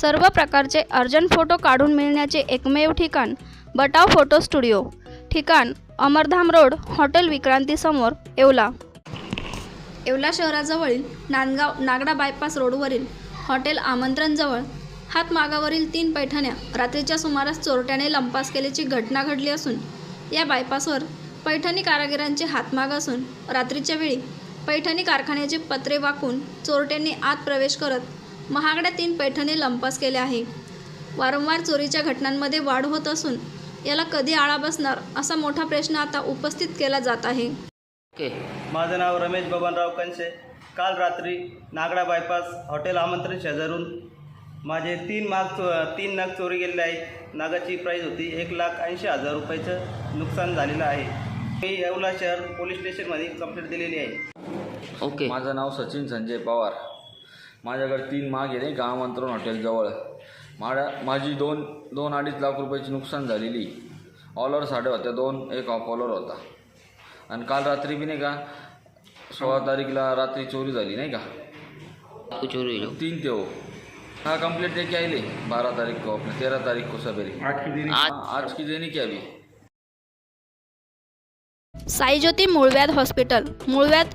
सर्व प्रकारचे urgent photo काढून मिळण्याचे एकमेव ठिकाण बटाव फोटो स्टुडिओ. ठिकाण अमरधाम रोड हॉटेल विक्रांतीसमोर येवला. येवला शहराजवळील नांदगाव नागडा बायपास रोडवरील हॉटेल आमंत्रणजवळ हातमागावरील तीन पैठण्या रात्रीच्या सुमारास चोरट्याने लंपास केल्याची घटना घडली असून या बायपासवर पैठणी कारागिरांचे हातमाग असून रात्रीच्या वेळी पैठणी कारखान्याचे पत्रे वाकून चोरट्यांनी आत प्रवेश करत महागड्या तीन पैठणी लंपास केल्या आहे. वारंवार चोरीच्या घटनांमध्ये वाढ होत असून याला कधी आळा बसणार असा मोठा प्रश्न आता उपस्थित केला जात आहे. ओके. माझं नाव रमेश बबनराव कंसे. काल रात्री नागडा बायपास हॉटेल आमंत्रण शेजारून माझे तीन माग चो तीन नाग चोरी गेलेले आहेत. नागाची प्राईज होती एक लाख ऐंशी हजार रुपयाचं नुकसान झालेलं आहे. मी येवला शहर पोलीस स्टेशनमध्ये कंप्लेंट दिलेली आहे. ओके. माझं नाव सचिन संजय पवार. माझ्याकडे तीन माग आहे नाही का आमंत्रण हॉटेलजवळ माझ्या माझी दोन दोन अडीच लाख रुपयाची नुकसान झालेली. ऑलर साड्या होत्या दोन एक ऑफ ऑलर होता. आणि काल रात्री बी नाही का सोळा तारीखला रात्री चोरी झाली नाही का? हुई लो तीन ते हो. हाँ कंप्लीट लेके आइले बारह तारीख को अपने तेरह तारीख को सवेरे आज हाँ, आज की देनी क्या अभी साईज्योती मूळव्याध हॉस्पिटल मूळव्याध